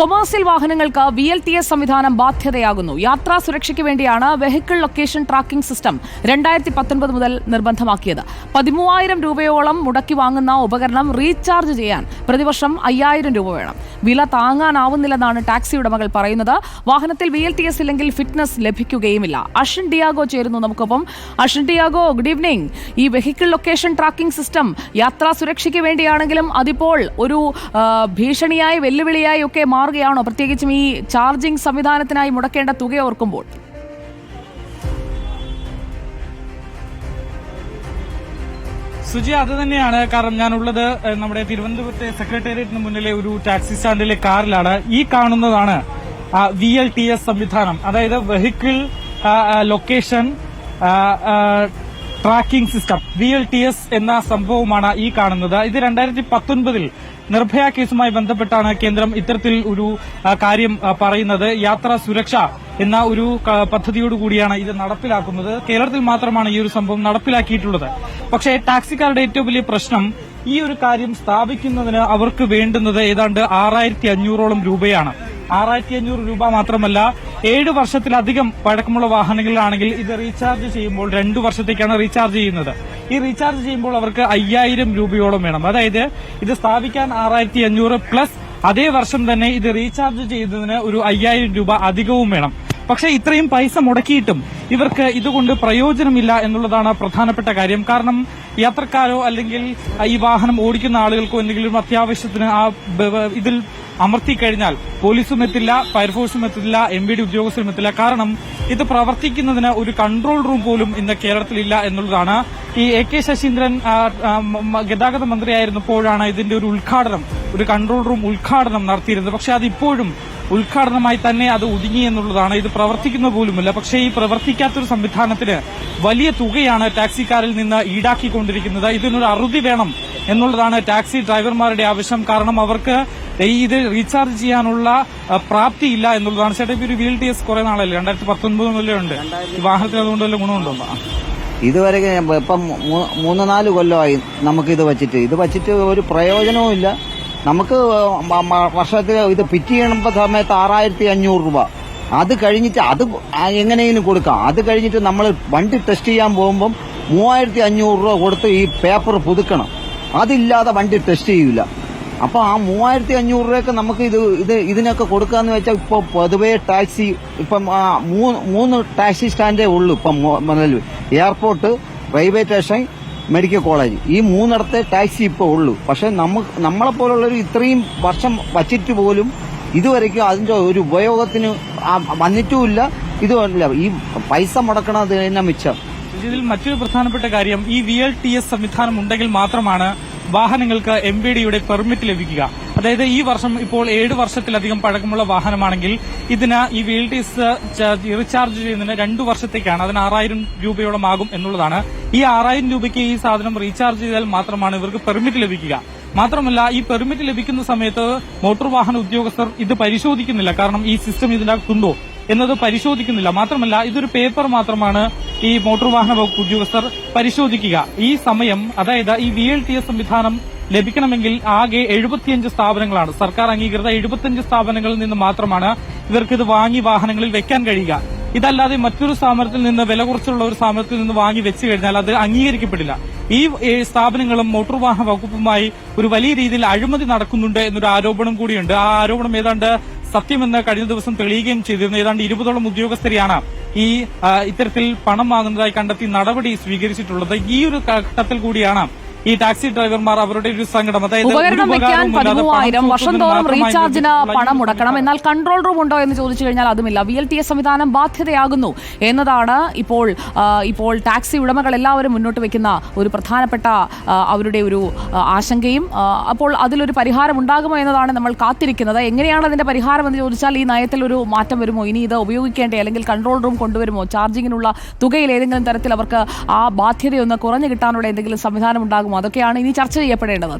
Commercial വാഹനങ്ങൾക്ക് V L T S സംവിധാനം ബാധ്യതയാകുന്നു. യാത്രാ സുരക്ഷയ്ക്ക് വേണ്ടിയാണ് വെഹിക്കിൾ ലൊക്കേഷൻ ട്രാക്കിംഗ് സിസ്റ്റം രണ്ടായിരത്തി പത്തൊൻപത് മുതൽ നിർബന്ധമാക്കിയത്. പതിമൂവായിരം രൂപയോളം മുടക്കി വാങ്ങുന്ന ഉപകരണം റീചാർജ് ചെയ്യാൻ പ്രതിവർഷം അയ്യായിരം രൂപ വേണം. വില താങ്ങാനാവുന്നില്ലെന്നാണ് ടാക്സി ഉടമകൾ പറയുന്നത്. വാഹനത്തിൽ വി എൽ ടി എസ് ഇല്ലെങ്കിൽ ഫിറ്റ്നസ് ലഭിക്കുകയുമില്ല. അഷൻ ഡിയാഗോ ചേരുന്നു നമുക്കൊപ്പം. അഷൻ ഡിയാഗോ ഗുഡ് ഈവനിങ് ഈ വെഹിക്കിൾ ലൊക്കേഷൻ ട്രാക്കിംഗ് സിസ്റ്റം യാത്രാ സുരക്ഷയ്ക്ക് വേണ്ടിയാണെങ്കിലും അതിപ്പോൾ ഒരു ഭീഷണിയായി വെല്ലുവിളിയായി ഒക്കെ മാറുകയാണോ? പ്രത്യേകിച്ചും ഈ ചാർജിംഗ് സംവിധാനത്തിനായി മുടക്കേണ്ട തുക ഓർക്കുമ്പോൾ. സുജി അത് തന്നെയാണ് കാരണം ഞാനുള്ളത് നമ്മുടെ തിരുവനന്തപുരത്തെ സെക്രട്ടേറിയറ്റിന് മുന്നിലെ ഒരു ടാക്സി സ്റ്റാൻഡിലെ കാറിലാണ്. ഈ കാണുന്നതാണ് വി എൽ ടി എസ് സംവിധാനം. അതായത് vehicle location tracking system V L T S എന്ന സംഭവമാണ് ഈ കാണുന്നത്. ഇത് രണ്ടായിരത്തി പത്തൊൻപതിൽ നിർഭയ കേസുമായി ബന്ധപ്പെട്ടാണ് കേന്ദ്രം ഇത്തരത്തിൽ ഒരു കാര്യം പറയുന്നത്. യാത്രാ സുരക്ഷ എന്ന ഒരു പദ്ധതിയോടുകൂടിയാണ് ഇത് നടപ്പിലാക്കുന്നത്. കേരളത്തിൽ മാത്രമാണ് ഈ ഒരു സംഭവം നടപ്പിലാക്കിയിട്ടുള്ളത്. പക്ഷേ ടാക്സിക്കാരുടെ ഏറ്റവും വലിയ പ്രശ്നം ഈ ഒരു കാര്യം സ്ഥാപിക്കുന്നതിന് അവർക്ക് വേണ്ടുന്നത് ഏതാണ്ട് ആറായിരത്തി അഞ്ഞൂറോളം രൂപയാണ്. ആറായിരത്തി അഞ്ഞൂറ് രൂപ മാത്രമല്ല ഏഴ് വർഷത്തിലധികം പഴക്കമുള്ള വാഹനങ്ങളിലാണെങ്കിൽ ഇത് റീചാർജ് ചെയ്യുമ്പോൾ രണ്ടു വർഷത്തേക്കാണ് റീചാർജ് ചെയ്യുന്നത്. ഈ റീചാർജ് ചെയ്യുമ്പോൾ അവർക്ക് അയ്യായിരം രൂപയോളം വേണം. അതായത് ഇത് സ്ഥാപിക്കാൻ ആറായിരത്തി അഞ്ഞൂറ് പ്ലസ് അതേ വർഷം തന്നെ ഇത് റീചാർജ് ചെയ്യുന്നതിന് ഒരു അയ്യായിരം രൂപ അധികവും വേണം. പക്ഷേ ഇത്രയും പൈസ മുടക്കിയിട്ടും ഇവർക്ക് ഇതുകൊണ്ട് പ്രയോജനമില്ല എന്നുള്ളതാണ് പ്രധാനപ്പെട്ട കാര്യം. കാരണം യാത്രക്കാരോ അല്ലെങ്കിൽ ഈ വാഹനം ഓടിക്കുന്ന ആളുകൾക്കോ എന്തെങ്കിലും അത്യാവശ്യത്തിന് ആ ബ- ബ- കഴിഞ്ഞാൽ പോലീസും എത്തില്ല ഫയർഫോഴ്സും എത്തില്ല എം വി ഡി ഉദ്യോഗസ്ഥരും എത്തില്ല. കാരണം ഇത് പ്രവർത്തിക്കുന്നതിന് ഒരു കൺട്രോൾ റൂം പോലും ഇന്ന് കേരളത്തിലില്ല എന്നുള്ളതാണ്. ഈ എ കെ ശശീന്ദ്രൻ ഗതാഗത മന്ത്രിയായിരുന്നപ്പോഴാണ് ഇതിന്റെ ഒരു ഉദ്ഘാടനം ഒരു കൺട്രോൾ റൂം ഉദ്ഘാടനം നടത്തിയിരുന്നത്. പക്ഷെ അത് ഇപ്പോഴും ഉദ്ഘാടനമായി തന്നെ അത് ഒതുങ്ങി എന്നുള്ളതാണ്. ഇത് പ്രവർത്തിക്കുന്ന പോലുമില്ല. പക്ഷേ ഈ പ്രവർത്തിക്കാത്തൊരു സംവിധാനത്തിന് വലിയ തുകയാണ് ടാക്സിക്കാരിൽ നിന്ന് ഈടാക്കിക്കൊണ്ടിരിക്കുന്നത്. ഇതിനൊരു അറുതി വേണം എന്നുള്ളതാണ് ടാക്സി ഡ്രൈവർമാരുടെ ആവശ്യം. കാരണം അവർക്ക് ഇത് റീചാർജ് ചെയ്യാനുള്ള പ്രാപ്തി ഇല്ല എന്നുള്ളതാണ്. ചേട്ടാ ഇപ്പൊ ഒരു വീൽ ഡി എസ് കുറെ നാളല്ലേ? രണ്ടായിരത്തി പത്തൊൻപത് മുതലേ ഉണ്ട്. വാഹനത്തിൽ അതുകൊണ്ട് വല്ല ഗുണമുണ്ടോ? ഇതുവരെ ഇപ്പം മൂന്ന് നാല് കൊല്ലമായി നമുക്ക് ഇത് വെച്ചിട്ട്. ഇത് വെച്ചിട്ട് ഒരു പ്രയോജനവും ഇല്ല. നമുക്ക് വർഷത്തിൽ ഇത് പിറ്റ് ചെയ്യുമ്പോൾ സമയത്ത് ആറായിരത്തി അഞ്ഞൂറ് രൂപ. അത് കഴിഞ്ഞിട്ട് അത് എങ്ങനെയെങ്കിലും കൊടുക്കാം. അത് കഴിഞ്ഞിട്ട് നമ്മൾ വണ്ടി ടെസ്റ്റ് ചെയ്യാൻ പോകുമ്പം മൂവായിരത്തി അഞ്ഞൂറ് രൂപ കൊടുത്ത് ഈ പേപ്പർ പുതുക്കണം. അതില്ലാതെ വണ്ടി ടെസ്റ്റ് ചെയ്യൂല. അപ്പൊ ആ മൂവായിരത്തി അഞ്ഞൂറ് രൂപയൊക്കെ നമുക്ക് ഇത് ഇത് ഇതിനൊക്കെ കൊടുക്കാന്ന് വെച്ചാൽ ഇപ്പൊ പൊതുവേ ടാക്സി ഇപ്പം മൂന്ന് മൂന്ന് ടാക്സി സ്റ്റാൻഡേ ഉള്ളൂ ഇപ്പം നിലവിൽ airport railway station medical college. ഈ മൂന്നിടത്തെ ടാക്സി ഇപ്പോൾ ഉള്ളൂ. പക്ഷെ നമുക്ക് നമ്മളെ പോലുള്ളൊരു ഇത്രയും വർഷം വച്ചിട്ട് പോലും ഇതുവരെയ്ക്കും അതിന്റെ ഒരു ഉപയോഗത്തിന് വന്നിട്ടുമില്ല. ഇതുമല്ല ഈ പൈസ മുടക്കണത് തന്നെ മിച്ചം? ഇതിൽ മറ്റൊരു പ്രധാനപ്പെട്ട കാര്യം ഈ വി എൽ ടി എസ് സംവിധാനം ഉണ്ടെങ്കിൽ മാത്രമാണ് വാഹനങ്ങൾക്ക് എം ബി ഡിയുടെ പെർമിറ്റ് ലഭിക്കുക. അതായത് ഈ വർഷം ഇപ്പോൾ ഏഴ് വർഷത്തിലധികം പഴക്കമുള്ള വാഹനമാണെങ്കിൽ ഇതിന് ഈ വീൽ ടീസ് റീചാർജ് ചെയ്യുന്നതിന് രണ്ടു വർഷത്തേക്കാണ്. അതിന് ആറായിരം രൂപയോളം ആകും എന്നുള്ളതാണ്. ഈ ആറായിരം രൂപയ്ക്ക് ഈ സാധനം റീചാർജ് ചെയ്താൽ മാത്രമാണ് ഇവർക്ക് പെർമിറ്റ് ലഭിക്കുക. മാത്രമല്ല ഈ പെർമിറ്റ് ലഭിക്കുന്ന സമയത്ത് മോട്ടോർ വാഹന ഉദ്യോഗസ്ഥർ ഇത് പരിശോധിക്കുന്നില്ല. കാരണം ഈ സിസ്റ്റം ഇതിനകത്തുണ്ടോ എന്നത് പരിശോധിക്കുന്നില്ല. മാത്രമല്ല ഇതൊരു പേപ്പർ മാത്രമാണ് ഈ മോട്ടോർ വാഹന വകുപ്പ് ഉദ്യോഗസ്ഥർ പരിശോധിക്കുക. ഈ സമയം അതായത് ഈ വി എൽ ടി എസ് സംവിധാനം ലഭിക്കണമെങ്കിൽ ആകെ എഴുപത്തിയഞ്ച് സ്ഥാപനങ്ങളാണ്. സർക്കാർ അംഗീകൃത എഴുപത്തിയഞ്ച് സ്ഥാപനങ്ങളിൽ നിന്ന് മാത്രമാണ് ഇവർക്ക് ഇത് വാങ്ങി വാഹനങ്ങളിൽ വെക്കാൻ കഴിയുക. ഇതല്ലാതെ മറ്റൊരു സ്ഥാപനത്തിൽ നിന്ന് വില കുറച്ചുള്ള ഒരു സ്ഥാപനത്തിൽ നിന്ന് വാങ്ങി വെച്ചു കഴിഞ്ഞാൽ അത് അംഗീകരിക്കപ്പെടില്ല. ഈ സ്ഥാപനങ്ങളും മോട്ടോർ വാഹന വകുപ്പുമായി ഒരു വലിയ രീതിയിൽ അഴിമതി നടക്കുന്നുണ്ട് എന്നൊരു ആരോപണം കൂടിയുണ്ട്. ആ ആരോപണം ഏതാണ്ട് സത്യമെന്ന് കഴിഞ്ഞ ദിവസം തെളിയുകയും ചെയ്തിരുന്നു. ഏതാണ്ട് ഇരുപതോളം ഉദ്യോഗസ്ഥരെയാണ് ഈ ഇത്തരത്തിൽ പണം വാങ്ങുന്നതായി കണ്ടെത്തി നടപടി സ്വീകരിച്ചിട്ടുള്ളത്. ഈ ഒരു ഘട്ടത്തിൽ കൂടിയാണ് ഈ ടാക്സി ഡ്രൈവർമാർ അവരുടെ ഒരു സങ്കടം. അതായത് ഉപകരണം വെക്കാൻ പതിമൂവായിരം വർഷം തോറും റീചാർജിന് പണം മുടക്കണം. എന്നാൽ കൺട്രോൾ റൂം ഉണ്ടോ എന്ന് ചോദിച്ചു കഴിഞ്ഞാൽ അതുമില്ല. വി എൽ ടി എസ് സംവിധാനം ബാധ്യതയാകുന്നു എന്നതാണ് ഇപ്പോൾ ഇപ്പോൾ ടാക്സി ഉടമകൾ എല്ലാവരും മുന്നോട്ട് വെക്കുന്ന ഒരു പ്രധാനപ്പെട്ട അവരുടെ ഒരു ആശങ്കയും അപ്പോൾ അതിലൊരു പരിഹാരം ഉണ്ടാകുമോ എന്നതാണ് നമ്മൾ കാത്തിരിക്കുന്നത്. എങ്ങനെയാണ് അതിന്റെ പരിഹാരം എന്ന് ചോദിച്ചാൽ ഈ നയത്തിൽ ഒരു മാറ്റം വരുമോ? ഇനി ഇത് ഉപയോഗിക്കേണ്ടേ? അല്ലെങ്കിൽ കൺട്രോൾ റൂം കൊണ്ടുവരുമോ? ചാർജിങ്ങിനുള്ള തുകയിൽ ഏതെങ്കിലും തരത്തിൽ അവർക്ക് ആ ബാധ്യതയൊന്ന് കുറഞ്ഞു കിട്ടാനുള്ള എന്തെങ്കിലും സംവിധാനം ഉണ്ടാകുമോ? അതൊക്കെയാണ് ഇനി ചർച്ച ചെയ്യപ്പെടേണ്ടത്.